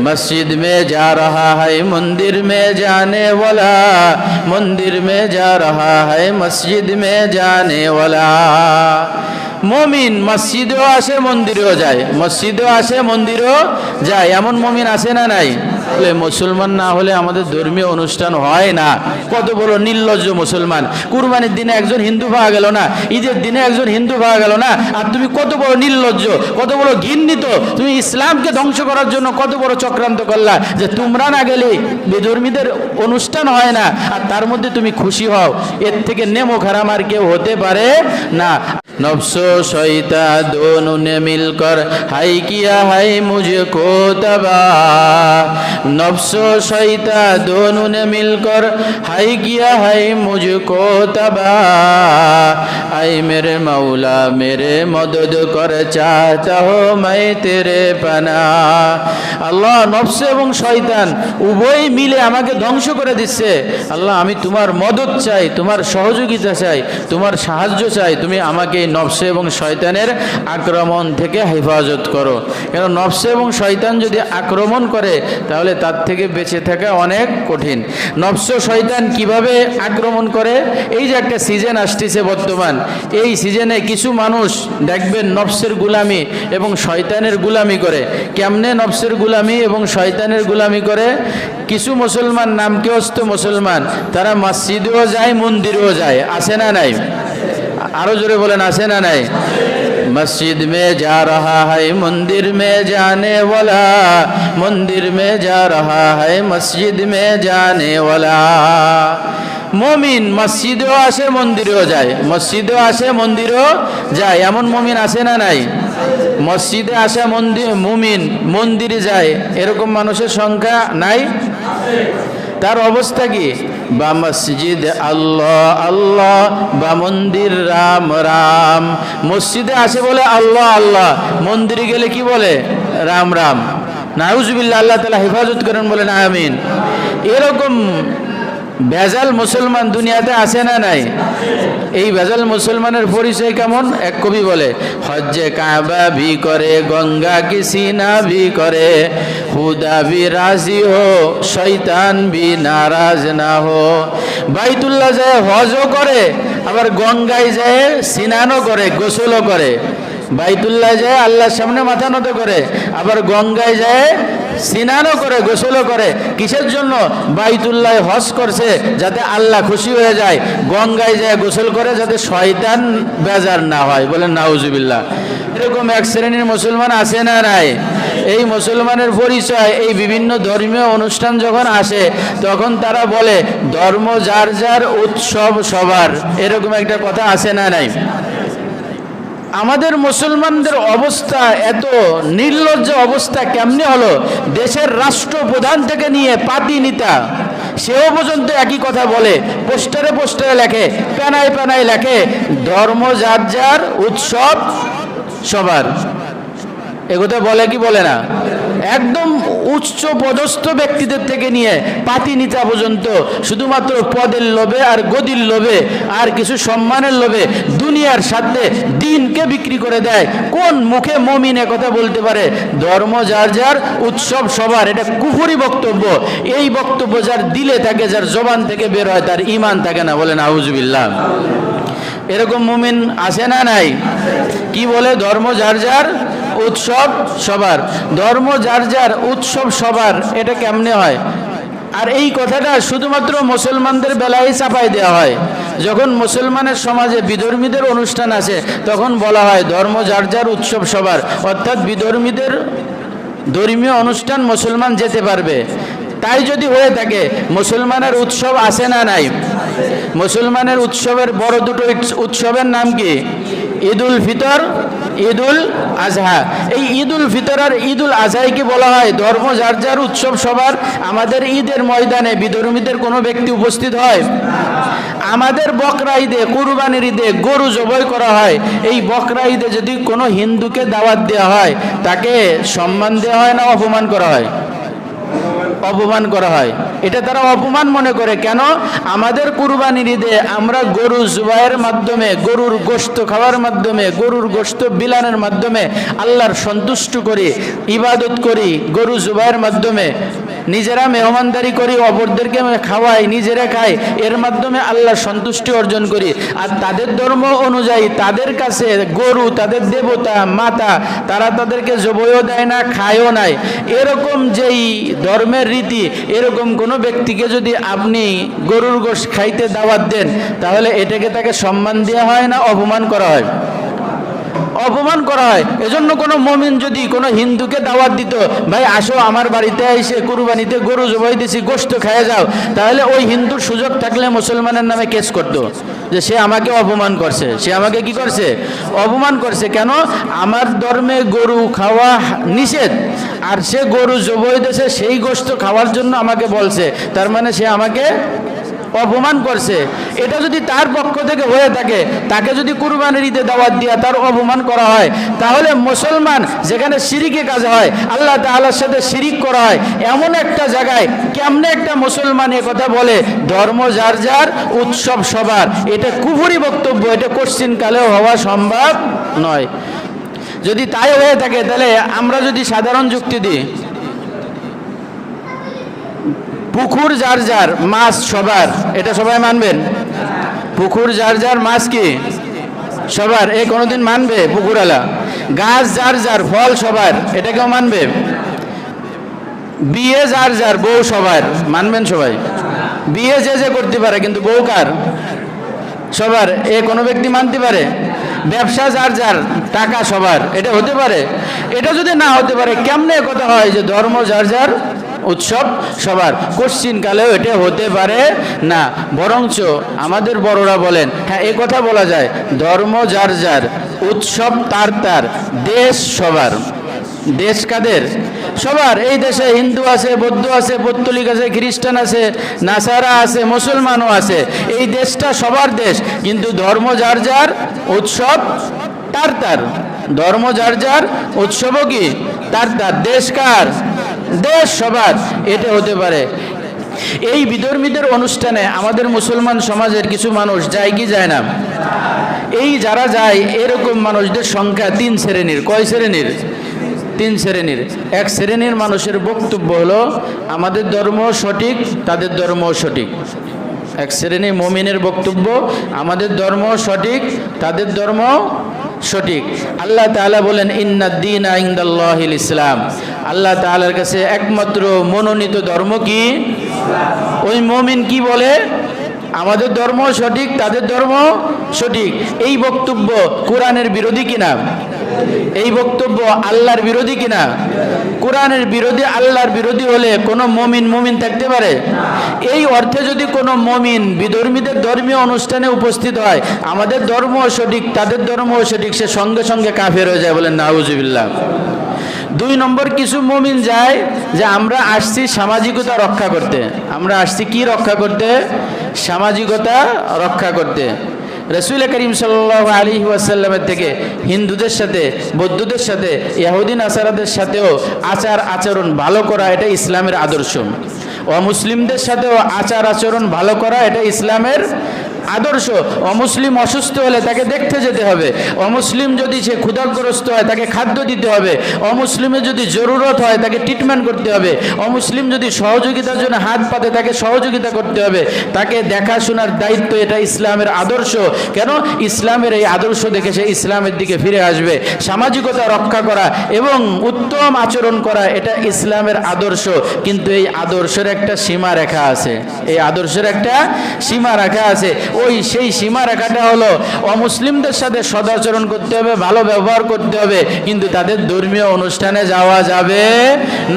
मस्जिद में जा रहा है मंदिर में जाने वाला मंदिर में जा रहा है मस्जिद में जाने वाला মমিন মসজিদেও আসে মন্দিরেও যায় মসজিদেও আসে মন্দিরেও যায় এমন মমিন আসে না নাই বলে মুসলমান না হলে আমাদের ধর্মীয় অনুষ্ঠান হয় না। কত বড় নির্লজ্জ মুসলমান। কুরবানির দিনে একজন হিন্দু পাওয়া গেল না, ঈদের দিনে একজন হিন্দু পাওয়া গেল না, আর তুমি কত বড় নির্লজ্জ, কত বড় ঘিন্নিত তুমি ইসলামকে ধ্বংস করার জন্য কত বড় চক্রান্ত করলা যে তোমরা না গেলে বেধর্মীদের অনুষ্ঠান হয় না, আর তার মধ্যে তুমি খুশি হও। এর থেকে নেমো খারাম আর কেউ হতে পারে না। नफ्सो शैता दोनों ने मिलकर हाय किया है मुझको तबाह नफ्सो शैता दोनों ने मिलकर हाय किया है मुझको तबाह आए मेरे मौला मेरे मदद कर चाहता हो मैं तेरे पना আল্লাহ নফস এবং শয়তান উভয় মিলে আমাকে ধ্বংস করে দিচ্ছে আল্লাহ আমি তোমার মদত চাই তোমার সহযোগিতা চাই তোমার সাহায্য চাই তুমি আমাকে এই নফসে এবং শয়তানের আক্রমণ থেকে হেফাজত করো। কেন নফসে এবং শয়তান যদি আক্রমণ করে, তাহলে তার থেকে বেঁচে থাকা অনেক কঠিন। নফস শয়তান কীভাবে আক্রমণ করে? এই যে একটা সিজন আসতেছে বর্তমান। এই সিজনে কিছু মানুষ দেখবেন নফসের গুলামি এবং শয়তানের গুলামি করে। কেমনে নফসের গুলামি এবং শয়তানের গুলামি করে? কিছু মুসলমান নামকে অস্ত মুসলমান, তারা মসজিদেও যায়, মন্দিরেও যায় আসে না নাই? আরও জোরে বলেন, আছে না নাই? মসজিদ মে যা রা হাই মন্দির মে جانے والا مندر میں جا رہا ہے مسجد میں মমিন মসজিদেও আসে, মন্দিরেও যায়। মসজিদেও আসে, মন্দিরেও যায়। এমন মমিন আসে না নাই? মসজিদে আসে মন্দির মুমিন মন্দিরে যায়। এরকম মানুষের সংখ্যা নাই? তার অবস্থা কি? বা মসজিদ আল্লাহ আল্লাহ বা মন্দির, রাম রাম। মসজিদে আসে বলে আল্লাহ আল্লাহ। মন্দিরে গেলে কি বলে? রাম রাম। নাউজুবিল্লা আল্লাহ তালা হেফাজত করেন বলেন, আমিন। এরকম ভেজাল মুসলমান দুনিয়াতে আসে না নাই? এই ভেজাল মুসলমানের পরিচয় কেমন? এক কবি বলে, হজ্জে কাবা ভি করে, গঙ্গা কি সিনা ভি করে? খুদা ভি রাজি হো শৈতান ভি নারাজ না হো। বাইতুল্লাহ যায় হজও করে, আবার গঙ্গায় যায় সিনানও করে, গোসলও করে। বাইতুল্লাহ যায় আল্লাহর সামনে মাথা নত করে, আবার গঙ্গায় যায় স্নানও করে, গোসলও করে। কিসের জন্য? বাইতুল্লাহ হজ করছে যাতে আল্লাহ খুশি হয়ে যায়। গঙ্গায় যায় গোসল করে যাতে শয়তান বেজার না হয়। বলেন, নাউজুবিল্লাহ। এরকম এক শ্রেণির মুসলমান আছে না নাই? এই মুসলমানের পরিচয়, এই বিভিন্ন ধর্মীয় অনুষ্ঠান যখন আসে, তখন তারা বলে, ধর্ম যার যার, উৎসব সবার। এরকম একটা কথা আছে না নাই? আমাদের মুসলমানদের অবস্থা এত নির্লজ্জ অবস্থা কেমনে হলো? দেশের রাষ্ট্রপ্রধান থেকে নিয়ে পাতি নেতা, সেও পর্যন্ত একই কথা বলে, পোস্টারে পোস্টারে লেখে প্যানায় প্যানায় লেখে, ধর্ম যার যার, উৎসব সবার। এগোতে বলে কি বলে না? একদম উচ্চ পদস্থ ব্যক্তিদের থেকে নিয়ে পাতি নিতা পর্যন্ত শুধুমাত্র পদের লোভে আর গদির লোভে আর কিছু সম্মানের লোভে দুনিয়ার সাথে দিনকে বিক্রি করে দেয়। কোন মুখে মমিন কথা বলতে পারে? ধর্ম যার যার, উৎসব সবার। এটা কুফুরি বক্তব্য। এই বক্তব্য যার দিলে থাকে, যার জবান থেকে বের হয়, তার ইমান থাকে না বলেন আউজবিল্লাহ এরকম মুমিন আসে না নাই? কি বলে? ধর্ম যার যার উৎসব সবার, ধর্ম যার যার, উৎসব সবার, এটা কেমনে হয়? আর এই কথাটা শুধুমাত্র মুসলমানদের বেলায় চাপাই দেওয়া হয়। যখন মুসলমানের সমাজে বিধর্মীদের অনুষ্ঠান আছে তখন বলা হয় ধর্ম যার যার, উৎসব সবার। অর্থাৎ বিধর্মীদের ধর্মীয় অনুষ্ঠান মুসলমান যেতে পারবে। তাই যদি হয়ে থাকে, মুসলমানের উৎসব আছে না নাই? মুসলমানের উৎসবের বড় দুটো উৎসবের নাম কি? ঈদুল ফিতর, ঈদুল আজহা। এই ঈদুল ফিতর আর ঈদুল আজহাইকে বলা হয় ধর্ম, যার যার উৎসব সবার, আমাদের ঈদের ময়দানে বিধর্মীদের কোনো ব্যক্তি উপস্থিত হয়? আমাদের বকরা ঈদে, কুরবানির ঈদে গরু জবাই করা হয়। এই বকরা ঈদে যদি কোনো হিন্দুকে দাওয়াত দেওয়া হয়, তাকে সম্মান দেওয়া হয় না অপমান করা হয়? অপমান করা হয়। এটা তারা অপমান মনে করে। কেন? আমাদের কুরবানির ঈদে আমরা গরু জুবাইয়ের মাধ্যমে, গরুর গোস্ত খাওয়ার মাধ্যমে, গরুর গোশত বিলানের মাধ্যমে আল্লাহর সন্তুষ্ট করি, ইবাদত করি, গরু জুবাইয়ের মাধ্যমে। নিজেরা মেহমানদারি করি, অপরদেরকে খাওয়াই, নিজেরা খাই, এর মাধ্যমে আল্লাহর সন্তুষ্টি অর্জন করি। আর তাদের ধর্ম অনুযায়ী তাদের কাছে গরু, তাদের দেবতা, মাতা, তারা তাদেরকে জবইও দেয় না, খায়ও নাই। এরকম যেই ধর্মের রীতি, এরকম কোনো ব্যক্তিকে যদি আপনি গরুর গোশ খাইতে দাওয়াত দেন, তাহলে এটাকে তাকে সম্মান দেওয়া হয় না অপমান করা হয়? অপমান করা হয়। এজন্য কোনো মমিন যদি কোনো হিন্দুকে দাওয়াত দিত, ভাই, আসো আমার বাড়িতে এসে কুরবানিতে গরু জবাই দিছি গোস্ত খেয়ে যাও। তাহলে ওই হিন্দুর সুযোগ থাকলে মুসলমানের নামে কেস করত যে সে আমাকে অপমান করছে। সে আমাকে কি করছে? অপমান করছে। কেন? আমার ধর্মে গরু খাওয়া নিষেধ। আর সে গরু জবই দিয়েছে সেই গোস্ত খাওয়ার জন্য আমাকে বলছে। তার মানে সে আমাকে অপমান করছে। এটা যদি তার পক্ষ থেকে হয়ে থাকে, তাকে যদি কুরবানির ঈদে দাওয়াত দিয়া তার অপমান করা হয়, তাহলে মুসলমান যেখানে সিরিকে কাজ হয়, আল্লাহ তাআলার সাথে শিরিক করা হয়, এমন একটা জায়গায় কেমনে একটা মুসলমান এ কথা বলে, ধর্ম যার যার, উৎসব সবার। এটা কুফুরি বক্তব্য, এটা কোশ্চিন কালেও হওয়া সম্ভব নয়। যদি তাই হয়ে থাকে, তাহলে আমরা যদি সাধারণ যুক্তি দিই পুকুর যার যার, মাছ সবার। এটা সবাই মানবেন? পুকুর যার যার, মাছ কি? সবার। এ কোনোদিন মানবে পুকুরালা গাছ যার যার, ফল সবার। এটা কেউ মানবে? বিয়ে যার যার, বউ সবার। মানবেন সবাই? বিয়ে যে যে করতে পারে, কিন্তু বউ কার? সবার। এ কোনো ব্যক্তি মানতে পারে? ব্যবসা যার যার, টাকা সবার। এটা হতে পারে? এটা যদি না হতে পারে, কেমনে কথা হয় যে ধর্ম যার যার উৎসব সবার। কোশ্চিন কালেও এটা হতে পারে না। বরঞ্চ আমাদের বড়রা বলেন হ্যাঁ এ কথা বলা যায়, ধর্ম যার যার, উৎসব তার তার, দেশ সবার। দেশ কাদের? সবার। এই দেশে হিন্দু আছে, বৌদ্ধ আছে, পত্তলিক আছে, খ্রিস্টান আছে, নাসারা আছে, মুসলমানও আছে। এই দেশটা সবার দেশ, কিন্তু ধর্ম যার যার, উৎসব তার তার। ধর্ম যার যার, উৎসবও কি? তার তার। দেশ কার? দেশ সবার এটা হতে পারে। এই বিধর্মীদের অনুষ্ঠানে আমাদের মুসলমান সমাজের কিছু মানুষ যায় কি যায় না? এই যারা যায়, এরকম মানুষদের সংখ্যা তিন শ্রেণির। কয় শ্রেণির? তিন শ্রেণির। এক শ্রেণির মানুষের বক্তব্য হলো, আমাদের ধর্ম সঠিক, তাদের ধর্ম সঠিক। এক শ্রেণি মমিনের বক্তব্য, আমাদের ধর্ম সঠিক, তাদের ধর্ম সঠিক। আল্লাহ তালা বলেন ইন্নাদ্দিন আইন্দাল ইসলাম। আল্লাহ তালার কাছে একমাত্র মনোনীত ধর্ম কি? ওই মমিন কি বলে? আমাদের ধর্ম সঠিক, তাদের ধর্ম সঠিক। এই বক্তব্য কোরআনের বিরোধী কিনা? এই বক্তব্য আল্লাহর বিরোধী কিনা? কোরআনের বিরোধী, আল্লাহর বিরোধী হলে কোনো মমিন মমিন থাকতে পারে? এই অর্থে যদি কোনো মমিন বিধর্মীদের ধর্মীয় অনুষ্ঠানে উপস্থিত হয়, আমাদের ধর্ম সঠিক, তাদের ধর্ম সঠিক, সে সঙ্গে সঙ্গে কাফের হয়ে যায় বলেন নাউজুবিল্লাহ। দুই নম্বর, কিছু মমিন যায় যে আমরা আসছি সামাজিকতা রক্ষা করতে। আমরা আসছি কি রক্ষা করতে? সামাজিকতা রক্ষা করতে। রসুল করিম সাল্লাহ আলী ওয়াসাল্লামের থেকে হিন্দুদের সাথে, বৌদ্ধদের সাথে ইয়াহুদ্দিন আসারাদের সাথেও আচার আচরণ ভালো করা এটা ইসলামের আদর্শ। ও মুসলিমদের সাথেও আচার আচরণ ভালো করা এটা ইসলামের আদর্শ। অমুসলিম অসুস্থ হলে তাকে দেখতে যেতে হবে। অমুসলিম যদি সে ক্ষুধাগ্রস্ত হয়, তাকে খাদ্য দিতে হবে। অমুসলিমের যদি জরুরত হয়, তাকে ট্রিটমেন্ট করতে হবে। অমুসলিম যদি সহযোগিতার জন্য হাত পাতে, তাকে সহযোগিতা করতে হবে। তাকে দেখাশোনার দায়িত্ব এটা ইসলামের আদর্শ। কেন? ইসলামের এই আদর্শ দেখে সে ইসলামের দিকে ফিরে আসবে। সামাজিকতা রক্ষা করা এবং উত্তম আচরণ করা, এটা ইসলামের আদর্শ। কিন্তু এই আদর্শের একটা সীমা রেখা আছে। এই আদর্শের একটা সীমা রেখা আছে। ওই সেই সীমা রেখাটা হলো অমুসলিমদের সাথে সদাচরণ করতে হবে, ভালো ব্যবহার করতে হবে, কিন্তু তাদের ধর্মীয় অনুষ্ঠানে যাওয়া যাবে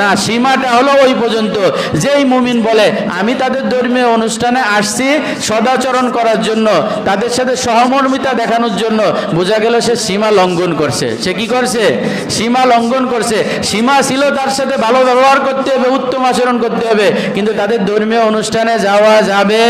না। সীমাটা হলো ওই পর্যন্ত। যেই মুমিন বলে, আমি তাদের ধর্মীয় অনুষ্ঠানে আসছি সদাচরণ করার জন্য, তাদের সাথে সহমর্মিতা দেখানোর জন্য। বোঝা গেল সে সীমা লঙ্ঘন করছে। সে কি করছে? সীমা লঙ্ঘন করছে। সীমা ছিল তার সাথে ভালো ব্যবহার করতে হবে, উত্তম আচরণ করতে হবে, কিন্তু তাদের ধর্মীয় অনুষ্ঠানে যাওয়া যাবে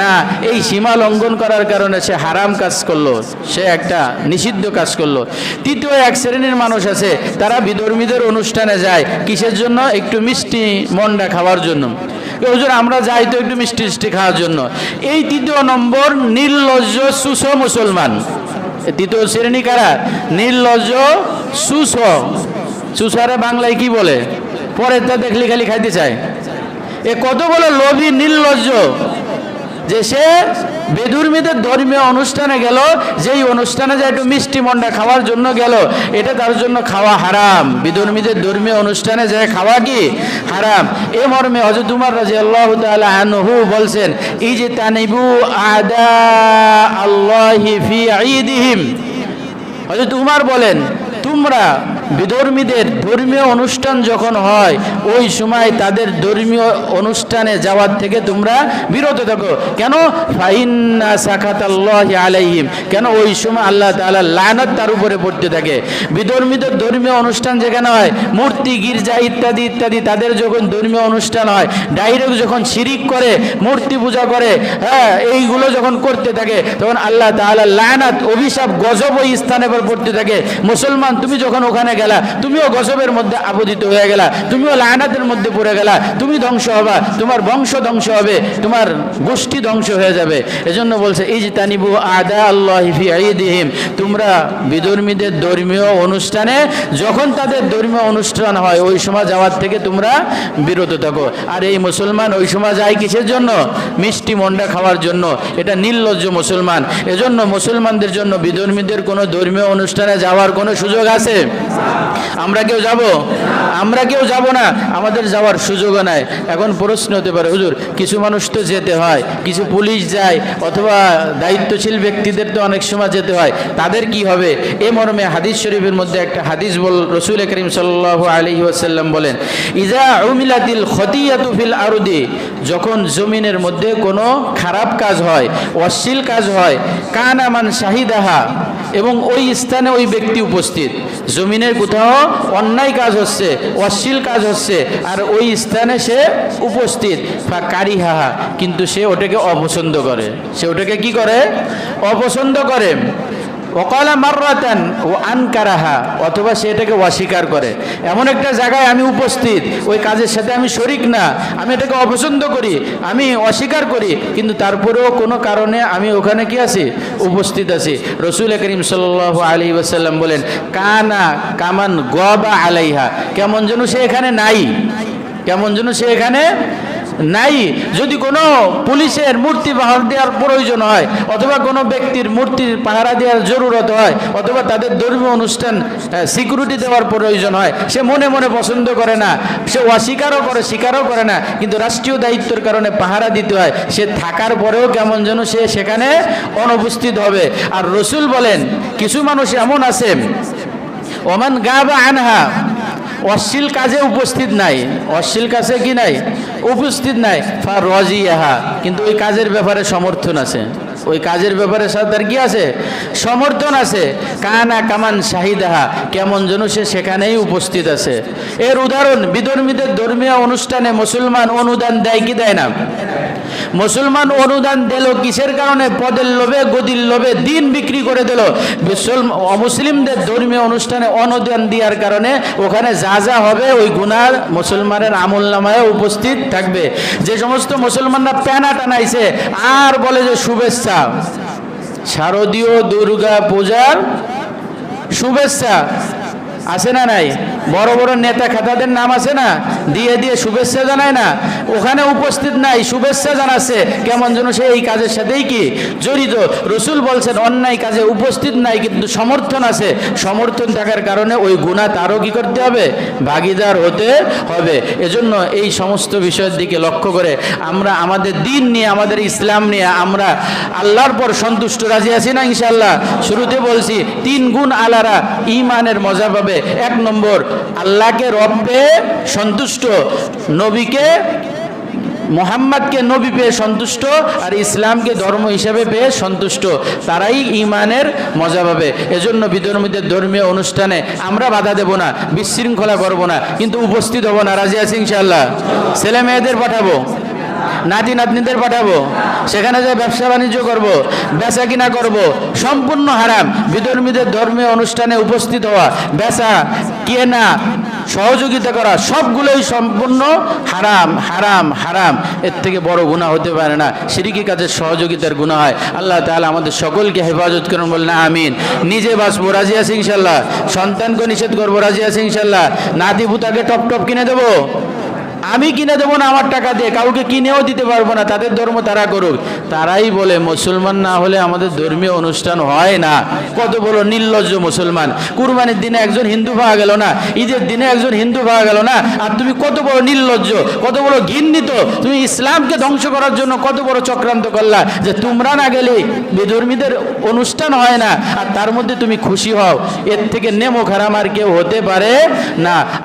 না। এই সীমা লঙ্ঘন করার কারণে সে হারাম কাজ করল, সে একটা নিষিদ্ধ কাজ করল। তৃতীয় এক শ্রেণির মানুষ আছে, তারা বিধর্মীদের অনুষ্ঠানে যায়, কিসের জন্য? একটু মিষ্টি মন্ডা খাওয়ার জন্য। আমরা যাই তো একটু মিষ্টি মিষ্টি খাওয়ার জন্য। এই তৃতীয় নম্বর, নির্লজ্জ সুস মুসলমান। তৃতীয় শ্রেণি কারা? নির্লজ্জ সুস। সুসারে বাংলায় কি বলে? পরে তা দেখলে খালি খাইতে চায়। এ কত বড় লোভী নির্লজ্জ? যে সে বেদুর্মীদের ধর্মীয় অনুষ্ঠানে গেল, যেই অনুষ্ঠানে যে একটু মিষ্টি মন্ডা খাওয়ার জন্য গেল, এটা তার জন্য খাওয়া হারাম। বিধর্মীদের ধর্মীয় অনুষ্ঠানে যে খাওয়া কি? হারাম। এ মর্মে হজরত উমার রাজি আল্লাহ আনহু বলছেন এই যে তানিবু আদা আল্লাহি ফি হজরত উমার বলেন, তোমরা বিধর্মীদের ধর্মীয় অনুষ্ঠান যখন হয়, ওই সময় তাদের ধর্মীয় অনুষ্ঠানে যাওয়ার থেকে তোমরা বিরত থাকো। কেন? আলাইহিম। কেন? ওই সময় আল্লাহ তাআলা লানত তার উপরে পড়তে থাকে। বিধর্মীদের ধর্মীয় অনুষ্ঠান যেখানে হয়, মূর্তি, গির্জা ইত্যাদি ইত্যাদি, তাদের যখন ধর্মীয় অনুষ্ঠান হয়, ডাইরেক্ট যখন শিরিক করে, মূর্তি পূজা করে হ্যাঁ এইগুলো যখন করতে থাকে, তখন আল্লাহ তাআলা লানাত, অভিশাপ, গজব ওই স্থানে পড়তে থাকে। মুসলমান, তুমি যখন ওখানে গেলা, তুমিও গজবের মধ্যে আবদিত হয়ে গেলা, তুমিও লানাতের মধ্যে পড়ে গেলা, তুমি ধ্বংস হবা, তোমার বংশ ধ্বংস হবে, তোমার গোষ্ঠী ধ্বংস হয়ে যাবে। এজন্য বলছে যে তানিবু আদা আল্লাহ ফি তোমরা বিধর্মীদের ধর্মীয় অনুষ্ঠানে, যখন তাদের ধর্মীয় অনুষ্ঠান হয়, ওই সময় যাওয়ার থেকে তোমরা বিরত থাকো। আর এই মুসলমান ওই সময় যায় কিসের জন্য? মিষ্টি মন্ডা খাওয়ার জন্য। এটা নির্লজ্জ মুসলমান। এজন্য মুসলমানদের জন্য বিধর্মীদের কোনো ধর্মীয় অনুষ্ঠানে যাওয়ার কোনো সুযোগ আছে? আমরা কেউ যাব? আমরা কেউ যাব না। আমাদের যাওয়ার সুযোগও নাই। এখন প্রশ্ন হতে পারে, হুজুর, কিছু মানুষ তো যেতে হয়, কিছু পুলিশ যায়, অথবা দায়িত্বশীল ব্যক্তিদের তো অনেক সময় যেতে হয়। তাদের কি হবে? এ মর্মে হাদিস শরীফের মধ্যে একটা হাদিস বল, রসুল করিম সাল্লাহ আলী ওয়াসাল্লাম বলেন ইজা উমিলাতিল ফিল আরদি যখন জমিনের মধ্যে কোনো খারাপ কাজ হয়, অশ্লীল কাজ হয়, কান আমান শাহিদাহা, এবং ওই স্থানে ওই ব্যক্তি উপস্থিত। জমিনের কোথাও অন্যায় কাজ হচ্ছে, অশ্লীল কাজ হচ্ছে, আর ওই স্থানে সে উপস্থিত। বা কারিহাহা কিন্তু সে ওটাকে অপছন্দ করে। সে ওটাকে কি করে? অপছন্দ করে। ওকালা মার্রাতান ও আনকারাহা, অথবা সে এটাকে অস্বীকার করে। এমন একটা জায়গায় আমি উপস্থিত, ওই কাজের সাথে আমি শরিক না, আমি এটাকে অপছন্দ করি, আমি অস্বীকার করি, কিন্তু তারপরেও কোনো কারণে আমি ওখানে কি আছি? উপস্থিত আছি। রসুল করিম সাল্লাহ আলী ওসাল্লাম বলেন, কানা কামান গবা আলাইহা কেমন যেন সে এখানে নাই। কেমন যেন সে এখানে নাই। যদি কোনো পুলিশের মূর্তি পাহারা দেওয়ার প্রয়োজন হয়, অথবা কোনো ব্যক্তির মূর্তির পাহারা দেওয়ার জরুরত হয়, অথবা তাদের ধর্মীয় অনুষ্ঠান সিকিউরিটি দেওয়ার প্রয়োজন হয়, সে মনে মনে পছন্দ করে না, সে অস্বীকারও করে, স্বীকারও করে না, কিন্তু রাষ্ট্রীয় দায়িত্বের কারণে পাহারা দিতে হয়, সে থাকার পরেও কেমন যেন সে সেখানে অনুপস্থিত হবে। আর রসুল বলেন, কিছু মানুষ এমন আছে, ওমান গা বা আনহা অশ্লীল কাজে উপস্থিত নাই। অশ্লীল কাজে কি নাই? উপস্থিত নাই। ফা রজিয়াহা কিন্তু ওই কাজের ব্যাপারে সমর্থন আছে। ওই কাজের ব্যাপারে তার কি আছে? সমর্থন আছে। কানা কামান শাহিদাহা, কেমন যেন সে সেখানেই উপস্থিত আছে। এর উদাহরণ, বিধর্মীদের ধর্মীয় অনুষ্ঠানে মুসলমান অনুদান দেয় কি দেয় না? মুসলমান অনুদান দিল কিসের কারণে? পদের লোভে, গদির লোভে দিন বিক্রি করে দিল। অমুসলিমদের ধর্মীয় অনুষ্ঠানে অনুদান দেওয়ার কারণে ওখানে যা যা হবে, ওই গুনার মুসলমানের আমল নামায় উপস্থিত থাকবে। যে সমস্ত মুসলমানরা প্যানা টানাইছে, আর বলে যে শুভেচ্ছা। শারদীয় দুর্গা পূজার শুভেচ্ছা। আছে না নাই? বড় বড় নেতা খাতাদের নাম আছে না? দিয়ে দিয়ে শুভেচ্ছা জানায় না? ওখানে উপস্থিত নাই, শুভেচ্ছা জানাচ্ছে। কেমন যেন সে এই কাজের সাথেই কি? জড়িত। রসুল বলছেন, অন্যায় কাজে উপস্থিত নাই, কিন্তু সমর্থন আছে। সমর্থন থাকার কারণে ওই গুণা তারও কি করতে হবে? ভাগিদার হতে হবে। এজন্য এই সমস্ত বিষয়ের দিকে লক্ষ্য করে আমরা আমাদের দিন নিয়ে, আমাদের ইসলাম নিয়ে আমরা আল্লাহর পর সন্তুষ্ট রাজি আছি না ইনশাল্লাহ শুরুতে বলছি, তিন গুণ আলারা ইমানের মজা পাবে। এক নম্বর আল্লাহকে রব পেয়ে সন্তুষ্ট, নবীকে, মোহাম্মদকে নবী পেয়ে সন্তুষ্ট আর ইসলামকে ধর্ম হিসেবে পেয়ে সন্তুষ্ট। তারাই ইমানের মজা পাবে। এজন্য বিধর্মীদের ধর্মীয় অনুষ্ঠানে আমরা বাধা দেব না, বিশৃঙ্খলা করব না। কিন্তু উপস্থিত হব না। রাজি আছি ইনশাল্লাহ ছেলে মেয়েদের পাঠাবো। নাতি নাতনিদের পাঠাবো। সেখানে যে ব্যবসা বাণিজ্য করব, বেচা কিনা করব, সম্পূর্ণ হারাম। বিধর্মীদের ধর্মীয় অনুষ্ঠানে উপস্থিত হওয়া, বেচা, কেনা, সহযোগিতা করা, সবগুলোই সম্পূর্ণ হারাম হারাম হারাম। এর থেকে বড় গুণা হতে পারে না। সিরিকি কাজের সহযোগিতার গুণা হয়। আল্লাহ তাআলা আমাদের সকলকে হেফাজত করুন বলেন আমিন। নিজে বাঁচবো, রাজি আছি ইনশাল্লাহ সন্তানকে নিষেধ করব, রাজি আছি ইনশাল্লাহ নাতি পুতাকে টপ টপ কিনে দেবো। আমি কিনে দেবো না আমার টাকা দিয়ে, কাউকে কিনেও দিতে পারব না, তাদের ধর্ম তারা করুক। তারাই বলে, মুসলমান না হলে আমাদের ধর্মীয় অনুষ্ঠান হয় না। কত বড় নির্লজ্জ মুসলমান। কুরবানির দিনে একজন হিন্দু পাওয়া গেল না, ঈদের দিনে একজন হিন্দু পাওয়া গেল না, আর তুমি কত বড় নির্লজ্জ, কত বড় ঘিন্নিত তুমি ইসলামকে ধ্বংস করার জন্য কত বড় চক্রান্ত করলা যে তোমরা না গেলে বেধর্মীদের অনুষ্ঠান হয় না, আর তার মধ্যে তুমি খুশি হও। এর থেকে নেমো খারাম আর কেউ হতে পারে না।